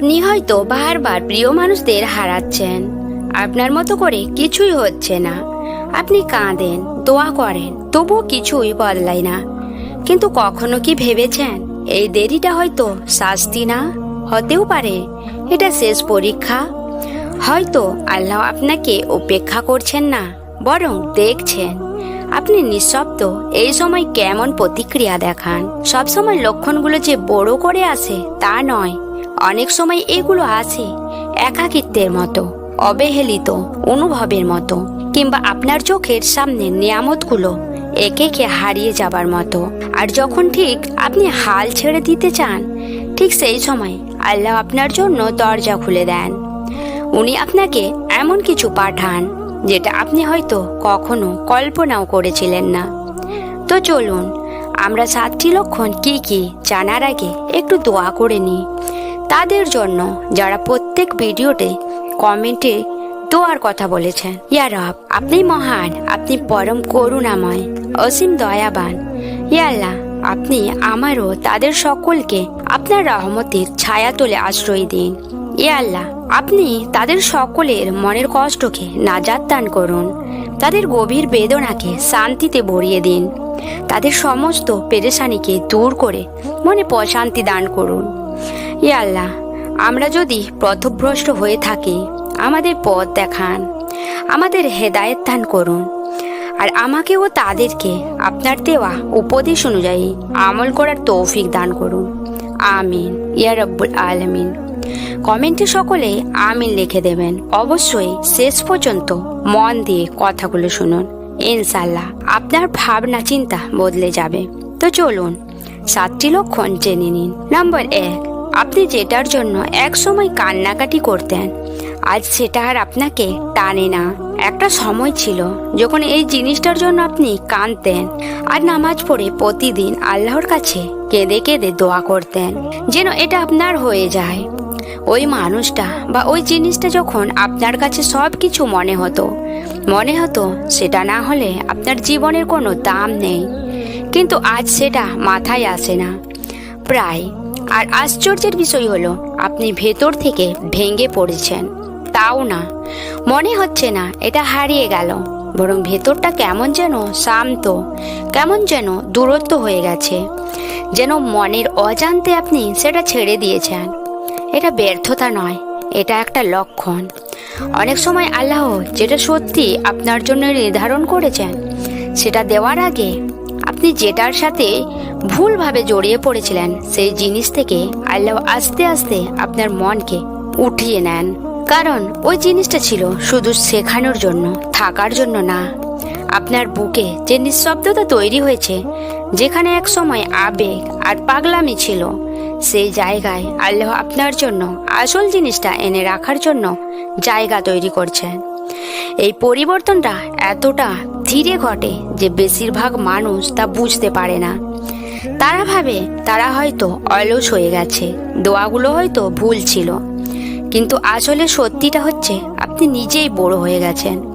আপনি হয়তো বারবার প্রিয় মানুষদের হারাচ্ছেন। আপনার মতো করে কিছুই হচ্ছে না। আপনি কাঁদেন, দোয়া করেন, তবুও কিছুই বদলায় না। কিন্তু কখনো কি ভেবেছেন, এই দেরিটা হয়তো শাস্তি না? হতেও পারে, এটা শেষ পরীক্ষা। হয়তো আল্লাহ আপনাকে উপেক্ষা করছেন না, বরং দেখছেন। আপনি নিঃশব্দ এই সময় কেমন প্রতিক্রিয়া দেখান। সবসময় লক্ষণগুলো যে বড় করে আসে তা নয়। অনেক সময় এগুলো আসে একাকিত্বের মতো, অবহেলিত, অনুভবের মতো, কিংবা আপনার চোখের সামনে নিয়ামতগুলো একে একে হারিয়ে যাবার মতো। আর যখন ঠিক আপনি হাল ছেড়ে দিতে চান, ঠিক সেই সময় আল্লাহ আপনার জন্য দরজা খুলে দেন। উনি আপনাকে এমন কিছু পাঠান, যেটা আপনি হয়তো কখনো কল্পনাও করেছিলেন না। তো চলুন, আমরা সাতটি লক্ষণ কি কি জানার আগে একটু দোয়া করে নিই। তাদের জন্য যারা প্রত্যেক ভিডিওতে কমেন্টে দোয়ার কথা বলেছেন ইয়া রব, আপনি মহান, আপনি পরম করুণাময়, অসীম দয়াবান। ইয়া আল্লাহ, আপনি আমারও তাদের সকলকে আপনার রহমতের ছায়া তোলে আশ্রয় দিন। ইয়া আল্লাহ, আপনি তাদের সকলের মনের কষ্টকে নাজাত দান করুন। তাদের গভীর বেদনাকে শান্তিতে ভরিয়ে দিন। তাদের সমস্ত পেরেশানিকে দূর করে মনে প্রশান্তি দান করুন। ইয়া আল্লাহ, আমরা যদি পথভ্রষ্ট হয়ে থাকি, আমাদের পথ দেখান, আমাদের হেদায়েত দান করুন, আর আমাকেও তাদেরকে আপনার দেওয়া উপদেশ অনুযায়ী আমল করার তৌফিক দান করুন। আমিন, ইয়া রব্বুল আলমিন। কমেন্টে সকলে আমিন লিখে দেবেন। অবশ্যই শেষ পর্যন্ত মন দিয়ে কথাগুলো শুনুন। ইনশাল্লাহ আপনার ভাবনা, চিন্তা বদলে যাবে। তো চলুন, সাতটি লক্ষণ জেনে নিন। নম্বর এক আপনি যেটার জন্য এক সময় কান্নাকাটি করতেন, আজ সেটা আর আপনাকে টানে না। একটা সময় ছিল যখন এই জিনিসটার জন্য আপনি কাঁদতেন আর নামাজ পড়ে প্রতিদিন আল্লাহর কাছে কেঁদে কেঁদে দোয়া করতেন, যেন এটা আপনার হয়ে যায়। ওই মানুষটা বা ওই জিনিসটা যখন আপনার কাছে সব কিছু মনে হতো মনে হতো সেটা না হলে আপনার জীবনের কোনো দাম নেই। কিন্তু আজ সেটা মাথায় আসে না। প্রায় আর আশ্চর্যের বিষয় হলো, আপনি ভেতর থেকে ভেঙে পড়েছেন। তাও না। মনে হচ্ছে না, এটা হারিয়ে গেল। বরং ভেতরটা কেমন যেন শান্ত, কেমন যেন দূরত্ব হয়ে গেছে। যেন মনের অজান্তে আপনি সেটা ছেড়ে দিয়েছেন। এটা ব্যর্থতা নয়, এটা একটা লক্ষণ। অনেক সময় আল্লাহ যেটা সত্যি আপনার জন্য নির্ধারণ করেছেন, সেটা দেওয়ার আগে আপনি যেটার সাথে ভুলভাবে জড়িয়ে পড়েছিলেন। সেই জিনিস থেকে আল্লাহ আস্তে আস্তে আপনার মনকে উঠিয়ে নেন। কারণ ওই জিনিসটা ছিল শুধু শেখানোর জন্য, থাকার জন্য না। আপনার বুকে যে নিঃশব্দতা তৈরি হয়েছে, যেখানে এক সময় আবেগ আর পাগলামি ছিল, সেই জায়গায় আল্লাহ আপনার জন্য আসল জিনিসটা এনে রাখার জন্য জায়গা তৈরি করছেন এই পরিবর্তনটা এতটা ধীরে ঘটে যে বেশিরভাগ মানুষ তা বুঝতে পারে না। তারা ভাবে তারা হয়তো অলস হয়ে গেছে। দোয়াগুলো হয়তো ভুল ছিল। কিন্তু আসলে সত্যিটা হচ্ছে, আপনি নিজেই বড় হয়ে গেছেন।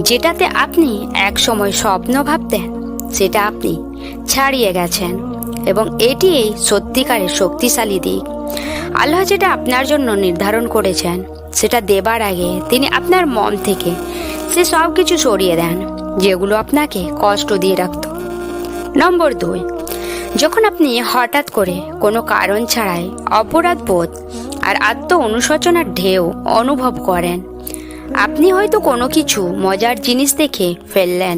যেটাতে আপনি এক সময় স্বপ্ন ভাবতেন, সেটা আপনি ছাড়িয়ে গেছেন। এবং এটি এই সত্যিকারের শক্তিশালী দিক। আল্লাহ যেটা আপনার জন্য নির্ধারণ করেছেন, সেটা দেবার আগে তিনি আপনার মন থেকে সে সব কিছু সরিয়ে দেন, যেগুলো আপনাকে কষ্ট দিয়ে রাখত। নম্বর দুই যখন আপনি হঠাৎ করে কোনো কারণ ছাড়াই অপরাধ বোধ আর আত্ম অনুশোচনার ঢেউ অনুভব করেন, আপনি হয়তো কোনো কিছু মজার জিনিস দেখে ফেললেন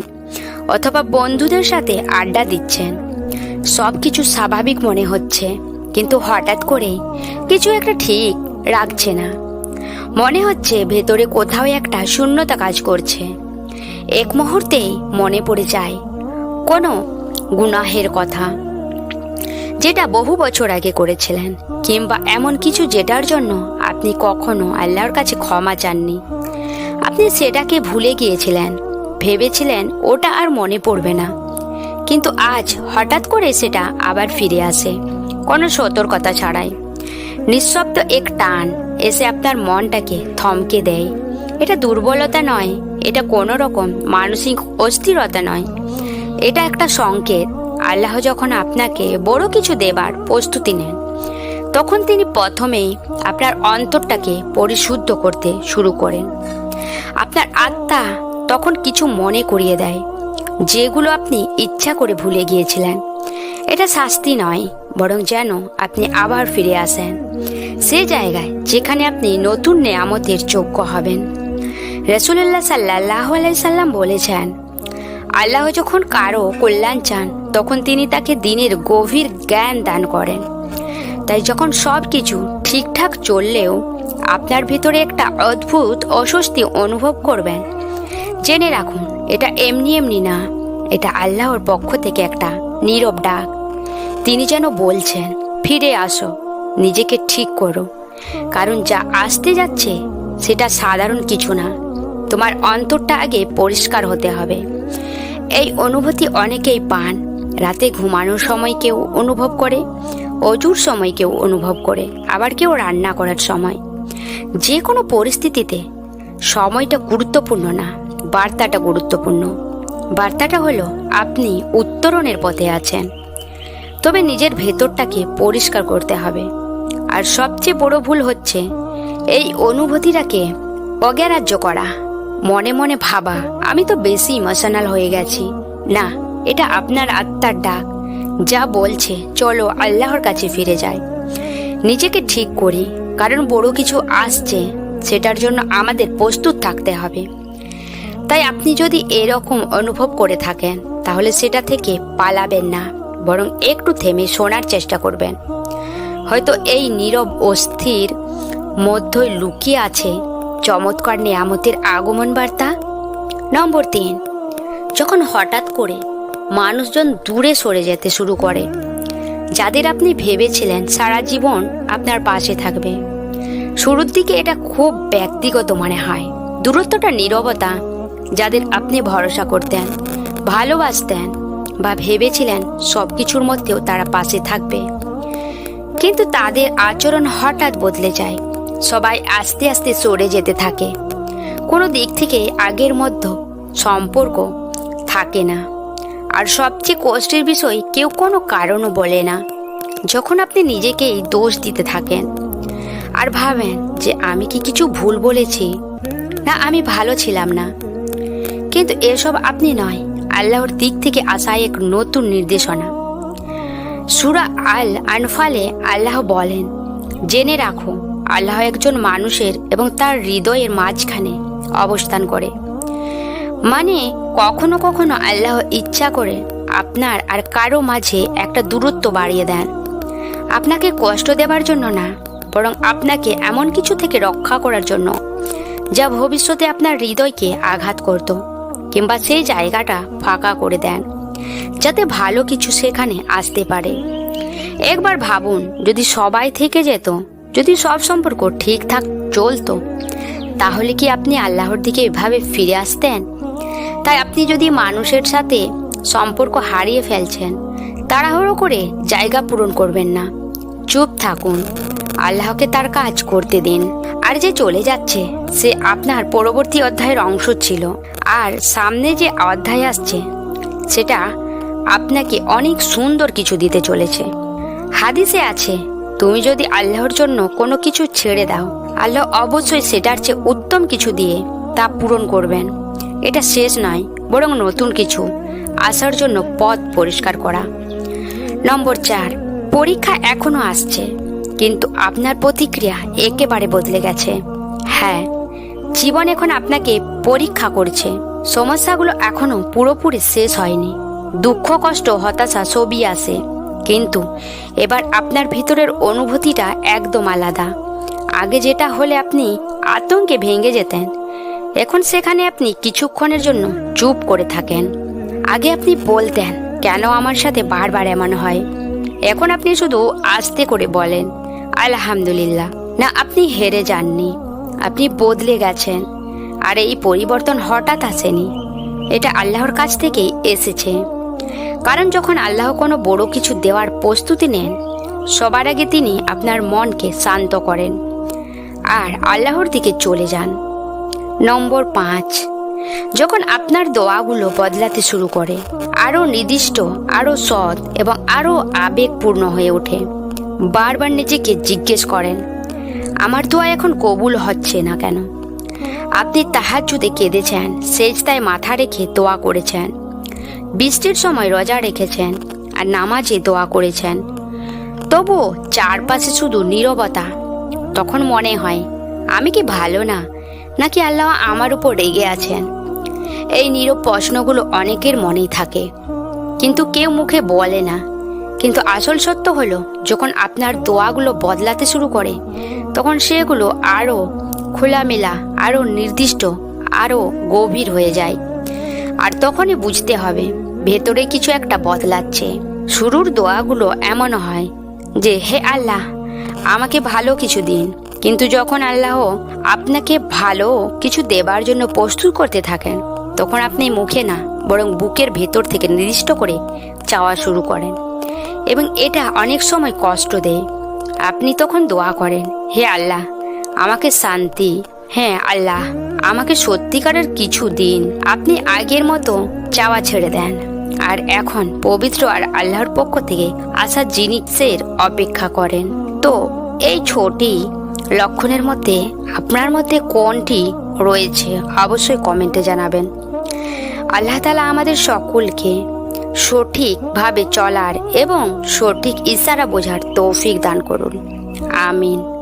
অথবা বন্ধুদের সাথে আড্ডা দিচ্ছেন। সব কিছু স্বাভাবিক মনে হচ্ছে, কিন্তু হঠাৎ করে কিছু একটা ঠিক রাখছে না। মনে হচ্ছে ভেতরে কোথাও একটা শূন্যতা কাজ করছে। এক মুহূর্তেই মনে পড়ে যায়, কোনো গুনাহের কথা। যেটা বহু বছর আগে করেছিলেন, কিংবা এমন কিছু যেটার জন্য আপনি কখনো আল্লাহর কাছে ক্ষমা চাননি। আপনি সেটাকে ভুলে গিয়েছিলেন, ভেবেছিলেন ওটা আর মনে পড়বে না। কিন্তু আজ হঠাৎ করে সেটা আবার ফিরে আসে, কোনো সতর্কতা ছাড়াই। নিঃশব্দ এক টান এসে আপনার মনটাকে থমকে দেয়। এটা দুর্বলতা নয়, এটা কোনো রকম মানসিক অস্থিরতা নয়। এটা একটা সংকেত আল্লাহ যখন আপনাকে বড় কিছু দেবার প্রস্তুতি নেন, তখন তিনি প্রথমেই আপনার অন্তরটাকে পরিশুদ্ধ করতে শুরু করেন। আপনার আত্মা তখন কিছু মনে করিয়ে দেয়, যেগুলো আপনি ইচ্ছা করে ভুলে গিয়েছিলেন। এটা শাস্তি নয়, বরং যেন আপনি আবার ফিরে আসেন। সে জায়গায় যেখানে আপনি নতুন নেয়ামতের যোগ্য হবেন। রসুল্লাহ সাল্লাহ সাল্লাম বলেছেন, আল্লাহ যখন কারও কল্যাণ চান তখন তিনি তাকে দিনের গভীর জ্ঞান দান করেন। তাই যখন সব কিছু ঠিকঠাক চললেও আপনার ভিতরে একটা অদ্ভুত অস্বস্তি অনুভব করবেন। জেনে রাখুন, এটা এমনি এমনি না, এটা আল্লাহর পক্ষ থেকে একটা নীরব ডাক। তিনি যেন বলছেন, ফিরে আসো, নিজেকে ঠিক করো। কারণ যা আসতে যাচ্ছে, সেটা সাধারণ কিছু না। তোমার অন্তরটা আগে পরিষ্কার হতে হবে। এই অনুভূতি অনেকেই পান। রাতে ঘুমানোর সময় কেউ অনুভব করে, অজুর সময় কেউ অনুভব করে, আবার কেউ রান্না করার সময়। যে কোনো পরিস্থিতিতে সময়টা গুরুত্বপূর্ণ না, বার্তাটা গুরুত্বপূর্ণ। বার্তাটা হলো, আপনি উত্তরণের পথে আছেন। তবে নিজের ভেতরটাকে পরিষ্কার করতে হবে। আর সবচেয়ে বড় ভুল হচ্ছে, এই অনুভূতিটাকে অগ্রাহ্য করা, মনে মনে ভাবা। আমি তো বেশি ইমোশনাল হয়ে গেছি। না এটা আপনার আত্মার ডাক। যা বলছে, চলো আল্লাহর কাছে ফিরে যাই। নিজেকে ঠিক করি, কারণ বড় কিছু আসছে, সেটার জন্য আমাদের প্রস্তুত থাকতে হবে। তাই আপনি যদি এরকম অনুভব করে থাকেন, তাহলে সেটা থেকে পালাবেন না, বরং একটু থেমে শোনার চেষ্টা করবেন। হয়তো এই নীরব অস্থির মধ্যই লুকিয়ে আছে চমৎকার নিয়ামতের আগমন বার্তা। নম্বর তিন, যখন হঠাৎ করে মানুষজন দূরে সরে যেতে শুরু করে। যাদের আপনি ভেবেছিলেন সারা জীবন আপনার পাশে থাকবে। শুরুর দিকে এটা খুব ব্যক্তিগত মনে হয়। দূরত্বটা নীরবতা, যাদের আপনি ভরসা করতেন, ভালোবাসতেন বা ভেবেছিলেন সব কিছুর মধ্যেও তারা পাশে থাকবে। কিন্তু তাদের আচরণ হঠাৎ বদলে যায়। সবাই আস্তে আস্তে সরে যেতে থাকে। কোনো দিক থেকে আগের মধ্যে সম্পর্ক থাকে না। আর সবচেয়ে কষ্টের বিষয়, কেউ কোনো কারণও বলে না। যখন আপনি নিজেকেই দোষ দিতে থাকেন আর ভাবেন যে আমি কি কিছু ভুল বলেছি, না, আমি ভালো ছিলাম না। কিন্তু এসব আপনি নয়, আল্লাহর দিক থেকে আসা এক নতুন নির্দেশনা। সুরা আল আনফালে আল্লাহ বলেন, জেনে রাখো, আল্লাহ একজন মানুষের এবং তার হৃদয়ের মাঝখানে অবস্থান করে। মানে কখনো কখনো আল্লাহ ইচ্ছা করে আপনার আর কারও মাঝে একটা দূরত্ব বাড়িয়ে দেন। আপনাকে কষ্ট দেবার জন্য না, বরং আপনাকে এমন কিছু থেকে রক্ষা করার জন্য, যা ভবিষ্যতে আপনার হৃদয়কে আঘাত করত কিংবা সেই জায়গাটা ফাঁকা করে দেন, যাতে ভালো কিছু সেখানে আসতে পারে। একবার ভাবুন, যদি সবাই থেকে যেত, যদি সব সম্পর্ক ঠিকঠাক চলতো, তাহলে কি আপনি আল্লাহর দিকে এভাবে ফিরে আসতেন? তাই আপনি যদি মানুষের সাথে সম্পর্ক হারিয়ে ফেলছেন, তাড়াহুড়ো করে জায়গা পূরণ করবেন না। চুপ থাকুন। আল্লাহকে তার কাজ করতে দিন। আর যে চলে যাচ্ছে, সে আপনার পরবর্তী অধ্যায়ের অংশ ছিল। আর সামনে যে অধ্যায় আসছে, সেটা আপনাকে অনেক সুন্দর কিছু দিতে চলেছে। হাদিসে আছে, তুমি যদি আল্লাহর জন্য কোনো কিছু ছেড়ে দাও, আল্লাহ অবশ্যই সেটার চেয়ে উত্তম কিছু দিয়ে তা পূরণ করবেন। এটা শেষ নয়, বরং নতুন কিছু। আসার জন্য পথ পরিষ্কার করা। নম্বর চার, পরীক্ষা এখনও আসছে, কিন্তু আপনার প্রতিক্রিয়া একেবারে বদলে গেছে। হ্যাঁ জীবন এখন আপনাকে পরীক্ষা করছে। সমস্যাগুলো এখনও পুরোপুরি শেষ হয়নি। দুঃখ, কষ্ট, হতাশা সবই আসে কিন্তু এবার আপনার ভিতরের অনুভূতিটা একদম আলাদা। আগে যেটা হলে আপনি আতঙ্কে ভেঙে যেতেন এখন সেখানে আপনি কিছুক্ষণের জন্য চুপ করে থাকেন। আগে আপনি বলতেন, কেন আমার সাথে বারবার এমন হয়? এখন আপনি শুধু আস্তে করে বলেন, আলহামদুলিল্লাহ। না, আপনি হেরে যাননি। আপনি বদলে গেছেন। আর এই পরিবর্তন হঠাৎ আসেনি। এটা আল্লাহর কাছ থেকেই এসেছে। কারণ যখন আল্লাহ কোনো বড় কিছু দেওয়ার প্রস্তুতি নেন, সবার আগে তিনি আপনার মনকে শান্ত করেন। আর আল্লাহর দিকে চলে যান। নম্বর পাঁচ। যখন আপনার দোয়াগুলো বদলাতে শুরু করে, আরও নির্দিষ্ট, আরও সৎ এবং আরও আবেগপূর্ণ হয়ে ওঠে। বারবার নিজেকে জিজ্ঞেস করেন, আমার দোয়া এখন কবুল হচ্ছে না কেন? আপনি তাহার তাহাজ্জুদে কেঁদেছেন, সেজদায় মাথা রেখে দোয়া করেছেন, বৃষ্টির সময় রোজা রেখেছেন আর নামাজে দোয়া করেছেন। তবুও চারপাশে শুধু নীরবতা। তখন মনে হয়, আমি কি ভালো না? নাকি আল্লাহ আমার উপর রেগে আছেন? এই নীরব প্রশ্নগুলো অনেকের মনেই থাকে। কিন্তু কেউ মুখে বলে না। কিন্তু আসল সত্য হলো, যখন আপনার দোয়াগুলো বদলাতে শুরু করে, তখন সেগুলো আরও খোলামেলা, আরও নির্দিষ্ট, আরও গভীর হয়ে যায়। আর তখনই বুঝতে হবে, ভেতরে কিছু একটা বদলাচ্ছে। শুরুর দোয়াগুলো এমন হয় যে, হে আল্লাহ, আমাকে ভালো কিছু দিন। কিন্তু যখন আল্লাহ আপনাকে ভালো কিছু দেবার জন্য প্রস্তুত করতে থাকেন, তখন আপনি মুখে না, বরং বুকের ভেতর থেকে নির্দিষ্ট করে চাওয়া শুরু করেন। এবং এটা অনেক সময় কষ্ট দেয়। আপনি তখন দোয়া করেন, হে আল্লাহ, আমাকে শান্তি হ্যাঁ আল্লাহ, আমাকে সত্যিকারের কিছু দিন, আপনি আগের মতো চাওয়া ছেড়ে দেন। আর এখন পবিত্র আর আল্লাহর পক্ষ থেকে আসা জিনিসের অপেক্ষা করেন। তো এই ছোটি লক্ষণের মধ্যে, আপনার মধ্যে কোনটি রয়েছে অবশ্যই কমেন্টে জানাবেন। আল্লাহ তালা আমাদের সকলকে সঠিকভাবে চলার এবং সঠিক ইশারা বোঝার তৌফিক দান করুন। আমিন।